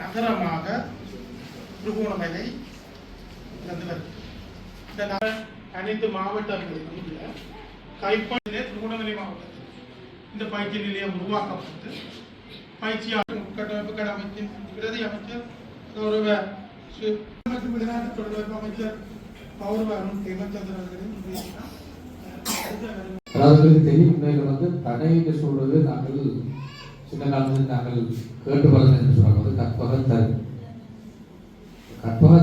நகரமாக திருகோணமலை இந்த அனைத்து மாவட்டங்களிலும் உள்ள கைப்பணியிலே திருகோணமலை மாவட்டத்தில் இந்த பயிற்சி நிலையம் உருவாக்கப்பட்டு பயிற்சியாளர் உட்கட்டமைப்புகள் அமைச்சின் பிரதி அமைச்சர் கௌரவ மற்றும் வெளிநாட்டு தொடர்பு அமைச்சர் கௌரவ அருண் ஹேமச்சந்திரன் அவர்களின் அதாவது தெரியும் உண்மையில் வந்து தடை என்று சொல்வது நாங்கள் சின்ன காலத்தில் நாங்கள் கேட்டு வளர்ந்து என்று சொல்லும்போது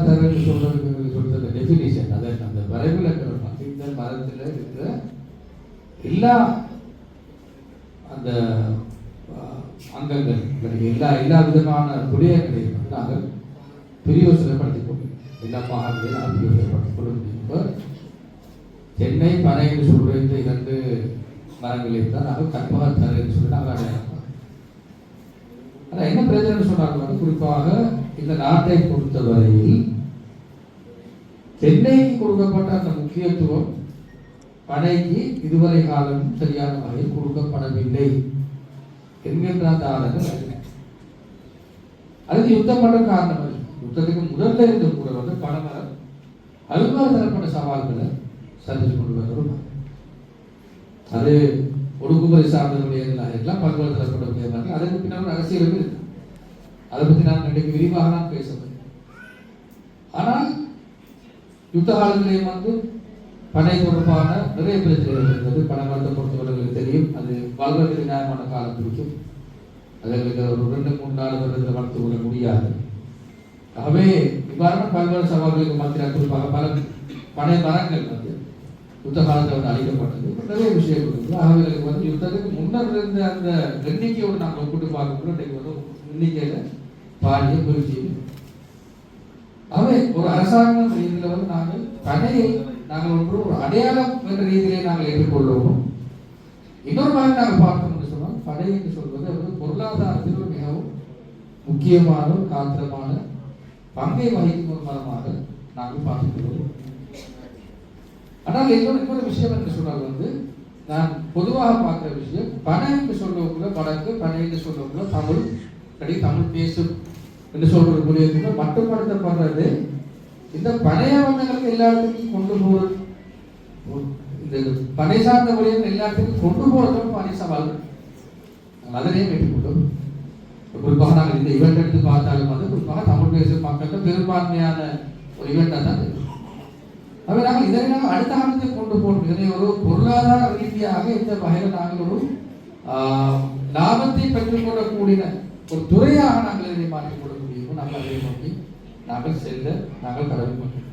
கற்பகத்தர் என்று சொல்றதுக்கு சொல்றது டெஃபினிஷன் அதை அந்த வரைவில் இருக்கிற இந்த மரத்தில் இருக்கிற எல்லா அந்த அங்கங்கள் கிடைக்கும் எல்லா எல்லா விதமான விடயங்களையும் வந்து நாங்கள் பிரியோசனைப்படுத்திக் கொள்ளும் எல்லா பாகங்களையும் நாங்கள் கொள்ள முடியும் இப்போ சென்னை பனை என்று சொல்ற இந்த இரண்டு மரங்களையும் தான் நாங்கள் கற்பக என்று சொல்லி நாங்கள் அடையாளம் ஆனால் என்ன பிரச்சனை சொன்னாங்க குறிப்பாக இந்த நாட்டை பொறுத்தவரையில் சென்னைக்கு கொடுக்கப்பட்ட அந்த முக்கியத்துவம் பனைக்கு இதுவரை காலமும் சரியான வகையில் கொடுக்கப்படவில்லை என்கின்ற அந்த ஆளுநர் அதுக்கு யுத்தம் பண்ண காரணம் யுத்தத்துக்கு முதல்ல இருந்த கூட வந்து பணமரம் பல்வேறு தரப்பட்ட சவால்களை சந்தித்து கொண்டு வருகிறோம் அது ஒடுக்குமுறை சார்ந்தவருடைய எல்லாம் பல்வேறு தரப்பட்ட விடயங்கள் அதற்கு பின்னால் அரசியலும் இருக்கு. அதை பற்றி நான் இன்றைக்கு விரிவாக நான் பேச ஆனால் யுத்த காலத்திலேயும் வந்து படை தொடர்பான நிறைய பிரச்சனைகள் இருந்தது. பணமரத்தை பொறுத்தவர்களுக்கு தெரியும். அது வளர்வதற்கு நியாயமான காலம் பிடிக்கும். அதற்கு ஒரு ரெண்டு மூணு நாலு வருடத்தில் வளர்த்து கொள்ள முடியாது. ஆகவே இவ்வாறான பல்வேறு சவால்களுக்கு மத்தியில் குறிப்பாக பல பனை மரங்கள் வந்து யுத்த காலத்தில் வந்து அழிக்கப்பட்டது. நிறைய விஷயங்கள் இருக்குது. ஆகவே வந்து யுத்தத்துக்கு முன்னர் இருந்த அந்த எண்ணிக்கையோடு நாங்கள் ஒப்பிட்டு பார்க்கும்போது இன்றைக்கு வந்து எண்ணிக்கையில பாரிய குறிச்சியும் ஆகவே ஒரு அரசாங்கம் ரீதியில் வந்து நாங்கள் பனையை நாங்கள் ஒன்று ஒரு அடையாளம் என்ற ரீதியிலே நாங்கள் எதிர்கொள்ளுவோம் இன்னொரு மாதிரி நாங்கள் பார்த்தோம் என்று சொன்னால் படை என்று சொல்வது அது பொருளாதாரத்தில் மிகவும் முக்கியமான ஒரு காத்திரமான பங்கை வகிக்கும் ஒரு மரமாக நாங்கள் பார்த்துக்கொள்வோம் ஆனால் இன்னொரு இன்னொரு விஷயம் என்று சொன்னால் வந்து நான் பொதுவாக பார்க்குற விஷயம் பனை என்று சொல்லக்குள்ள வடக்கு பனை என்று சொல்லக்குள்ள தமிழ் அடி தமிழ் பேசும் என்று சொல்ற புரியத்துல மட்டுப்படுத்தப்படுறது. இந்த பனைய வண்ணங்களுக்கு எல்லாத்துக்கும் கொண்டு போறது இந்த பனை சார்ந்த மொழியை எல்லாத்துக்கும் கொண்டு போறதும் பனை சவால். அதனையும் ஏற்றுக்கொண்டோம் குறிப்பாக நாங்கள் இந்த இவெண்ட் எடுத்து பார்த்தாலும் வந்து குறிப்பாக தமிழ் பேசும் மக்களுக்கு பெரும்பான்மையான ஒரு இவெண்டாக தான் அவை நாங்கள் இதனை நாங்கள் அடுத்த ஆண்டு கொண்டு போகணும். இதனை ஒரு பொருளாதார ரீதியாக இந்த வகையில் நாங்கள் ஒரு லாபத்தை பெற்றுக்கொள்ளக்கூடிய ஒரு துறையாக நாங்கள் இதை மாற்றிக்கொள்ள முடியும் அதை நோக்கி நாங்கள் செல்ல நாங்கள் கடமைப்பட்டோம்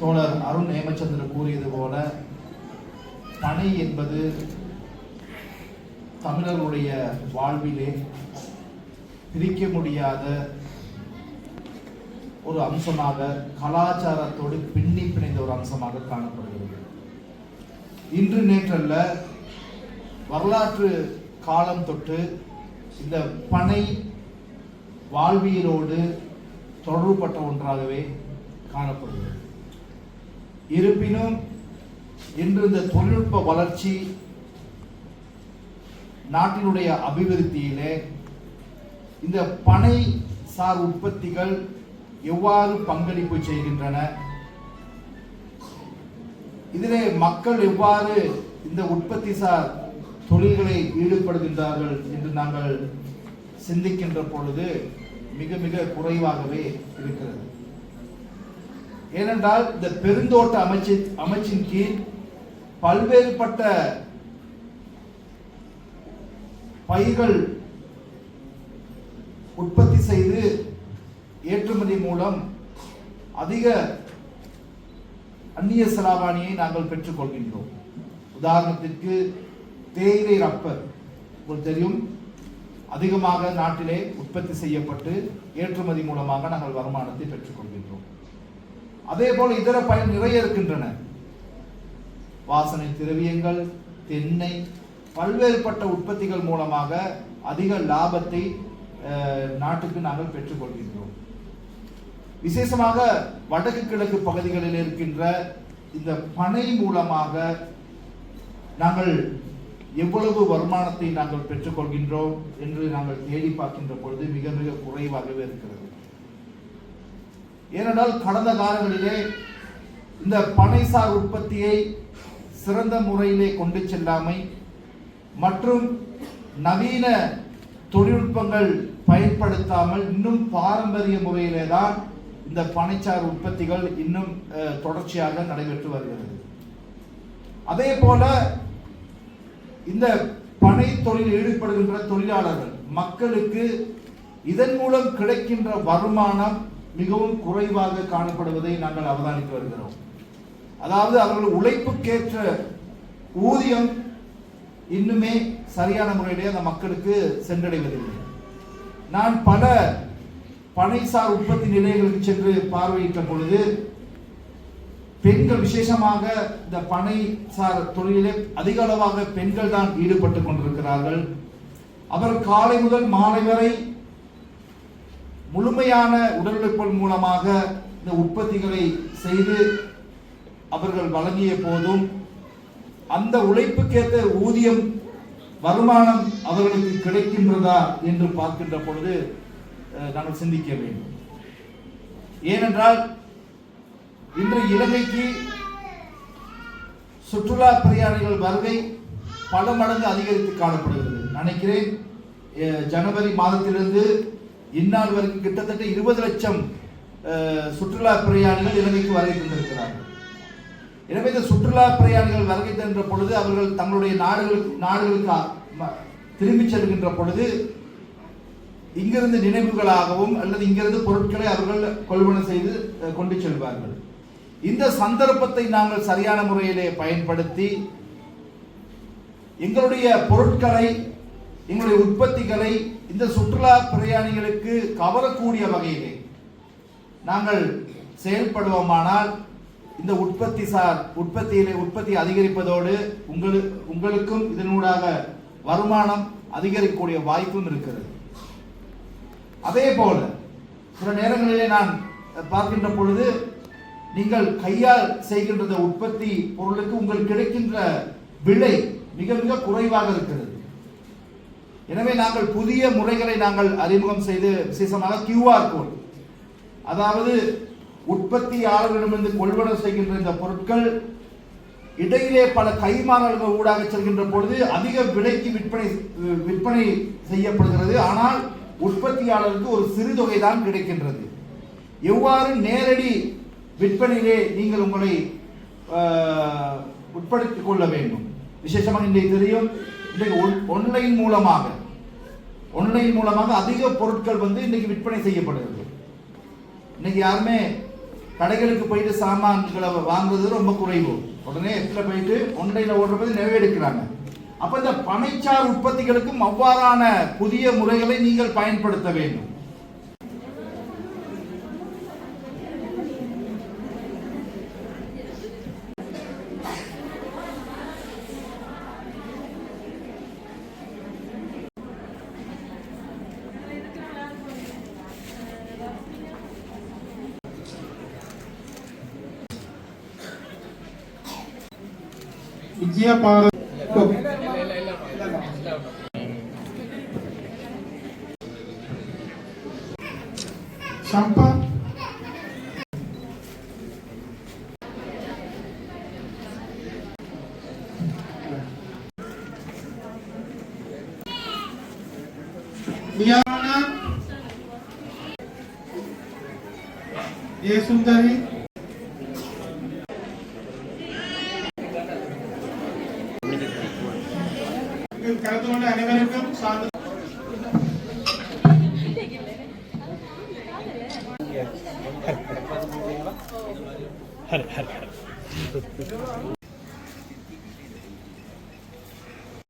தோழர் அருண் ஹேமச்சந்திரன் கூறியது போல பனை என்பது தமிழர்களுடைய வாழ்விலே பிரிக்க முடியாத ஒரு அம்சமாக கலாச்சாரத்தோடு பின்னி பிணைந்த ஒரு அம்சமாக காணப்படுகிறது. இன்று நேற்றல்ல வரலாற்று காலம் தொட்டு இந்த பனை வாழ்வியலோடு தொடர்புபட்ட ஒன்றாகவே காணப்படுகிறது. இருப்பினும் இன்று இந்த தொழில்நுட்ப வளர்ச்சி நாட்டினுடைய அபிவிருத்தியிலே இந்த பனை சார் உற்பத்திகள் எவ்வாறு பங்களிப்பு செய்கின்றன இதிலே மக்கள் எவ்வாறு இந்த உற்பத்தி சார் தொழில்களை ஈடுபடுகின்றார்கள் என்று நாங்கள் சிந்திக்கின்ற பொழுது மிக மிக குறைவாகவே இருக்கிறது. ஏனென்றால் இந்த பெருந்தோட்ட அமைச்சு அமைச்சின் கீழ் பல்வேறுபட்ட பயிர்கள் உற்பத்தி செய்து ஏற்றுமதி மூலம் அதிக அந்நிய செலாவணியை நாங்கள் பெற்றுக்கொள்கின்றோம். உதாரணத்திற்கு தேயிலை ரப்பர். உங்களுக்கு தெரியும் அதிகமாக நாட்டிலே உற்பத்தி செய்யப்பட்டு ஏற்றுமதி மூலமாக நாங்கள் வருமானத்தை பெற்றுக்கொள்கின்றோம். அதே போல் இதர பயன் நிறைய இருக்கின்றன. வாசனை திரவியங்கள் தென்னை பல்வேறுபட்ட உற்பத்திகள் மூலமாக அதிக லாபத்தை நாட்டுக்கு நாங்கள் பெற்றுக்கொள்கின்றோம். விசேஷமாக வடக்கு கிழக்கு பகுதிகளில் இருக்கின்ற இந்த பனை மூலமாக நாங்கள் எவ்வளவு வருமானத்தை நாங்கள் பெற்றுக்கொள்கின்றோம் என்று நாங்கள் தேடி பார்க்கின்ற பொழுது மிக மிக குறைவாகவே இருக்கிறது. ஏனென்றால் கடந்த காலங்களிலே இந்த பனைசார் உற்பத்தியை சிறந்த முறையிலே கொண்டு செல்லாமை மற்றும் நவீன தொழில்நுட்பங்கள் பயன்படுத்தாமல் இன்னும் பாரம்பரிய முறையிலே தான் இந்த பனைச்சார் உற்பத்திகள் இன்னும் தொடர்ச்சியாக நடைபெற்று வருகிறது. அதே போல இந்த பனை தொழிலில் ஈடுபடுகின்ற தொழிலாளர்கள் மக்களுக்கு இதன் மூலம் கிடைக்கின்ற வருமானம் மிகவும் குறைவாக காணப்படுவதை நாங்கள் அவதானித்து வருகிறோம். அதாவது அவர்கள் உழைப்புக்கேற்ற ஊதியம் இன்னுமே சரியான முறையிலே அந்த மக்களுக்கு சென்றடைவதில்லை. நான் பல பனைசார் உற்பத்தி நிலையங்களுக்கு சென்று பார்வையிட்ட பொழுது பெண்கள் விசேஷமாக இந்த பனை சார் தொழிலிலே அதிக அளவாக பெண்கள் தான் ஈடுபட்டு கொண்டிருக்கிறார்கள். அவர் காலை முதல் மாலை வரை முழுமையான உடல் மூலமாக இந்த உற்பத்திகளை செய்து அவர்கள் வழங்கிய போதும் அந்த உழைப்புக்கேற்ற ஊதியம் வருமானம் அவர்களுக்கு கிடைக்கின்றதா என்று பார்க்கின்ற பொழுது நாங்கள் சிந்திக்க வேண்டும். ஏனென்றால் இன்று இலங்கைக்கு சுற்றுலா பிரயாணிகள் வருகை பல மடங்கு அதிகரித்து காணப்படுகிறது. நினைக்கிறேன் ஜனவரி மாதத்திலிருந்து இந்நாள் வரைக்கும் கிட்டத்தட்ட இருபது லட்சம் சுற்றுலா பிரயாணிகள் இலங்கைக்கு வருகை தந்திருக்கிறார்கள். எனவே இந்த சுற்றுலா பிரயாணிகள் வருகை தன்ற பொழுது அவர்கள் தங்களுடைய நாடுகளுக்கு நாடுகளுக்கு திரும்பிச் செல்கின்ற பொழுது இங்கிருந்து நினைவுகளாகவும் அல்லது இங்கிருந்து பொருட்களை அவர்கள் கொள்வனை செய்து கொண்டு செல்வார்கள். இந்த சந்தர்ப்பத்தை நாங்கள் சரியான முறையிலே பயன்படுத்தி எங்களுடைய பொருட்களை எங்களுடைய உற்பத்திகளை இந்த சுற்றுலா பிரயாணிகளுக்கு கவரக்கூடிய வகையிலே நாங்கள் செயல்படுவோமானால் இந்த உற்பத்தி சார் உற்பத்தியிலே உற்பத்தி அதிகரிப்பதோடு உங்களுக்கு உங்களுக்கும் இதனூடாக வருமானம் அதிகரிக்கக்கூடிய வாய்ப்பும் இருக்கிறது. அதே போல சில நேரங்களிலே நான் பார்க்கின்ற பொழுது நீங்கள் கையால் செய்கின்ற உற்பத்தி பொருளுக்கு உங்கள் கிடைக்கின்ற விலை மிக மிக குறைவாக இருக்கிறது. எனவே நாங்கள் புதிய முறைகளை நாங்கள் அறிமுகம் செய்து விசேஷமாக கியூஆர் கோட் அதாவது உற்பத்தியாளர்களிடமிருந்து கொள்வனவு செய்கின்ற இந்த பொருட்கள் இடையிலே பல கைமாறல்கள் ஊடாக செல்கின்ற பொழுது அதிக விலைக்கு விற்பனை விற்பனை செய்யப்படுகிறது. ஆனால் உற்பத்தியாளருக்கு ஒரு சிறு தொகை தான் கிடைக்கின்றது. எவ்வாறு நேரடி விற்பனையிலே நீங்கள் உங்களை உட்படுத்திக் கொள்ள வேண்டும். விசேஷமாக இன்றைக்கு தெரியும் இன்றைக்கு ஒன்லைன் மூலமாக ஒன்லைன் மூலமாக அதிக பொருட்கள் வந்து இன்றைக்கு விற்பனை செய்யப்படுகிறது. இன்னைக்கு யாருமே கடைகளுக்கு போயிட்டு சாமான்களை வாங்குறது ரொம்ப குறைவு. உடனே எத்தனை போயிட்டு ஒன்லைனில் ஓடுறது நிறைவேடுக்கிறாங்க அப்போ இந்த பனைச்சார் உற்பத்திகளுக்கும் அவ்வாறான புதிய முறைகளை நீங்கள் பயன்படுத்த வேண்டும். तो शंप। ये सुंदर ही। இதில் கலந்து கொண்ட அனைவருக்கும் சார்ந்த हर हर हर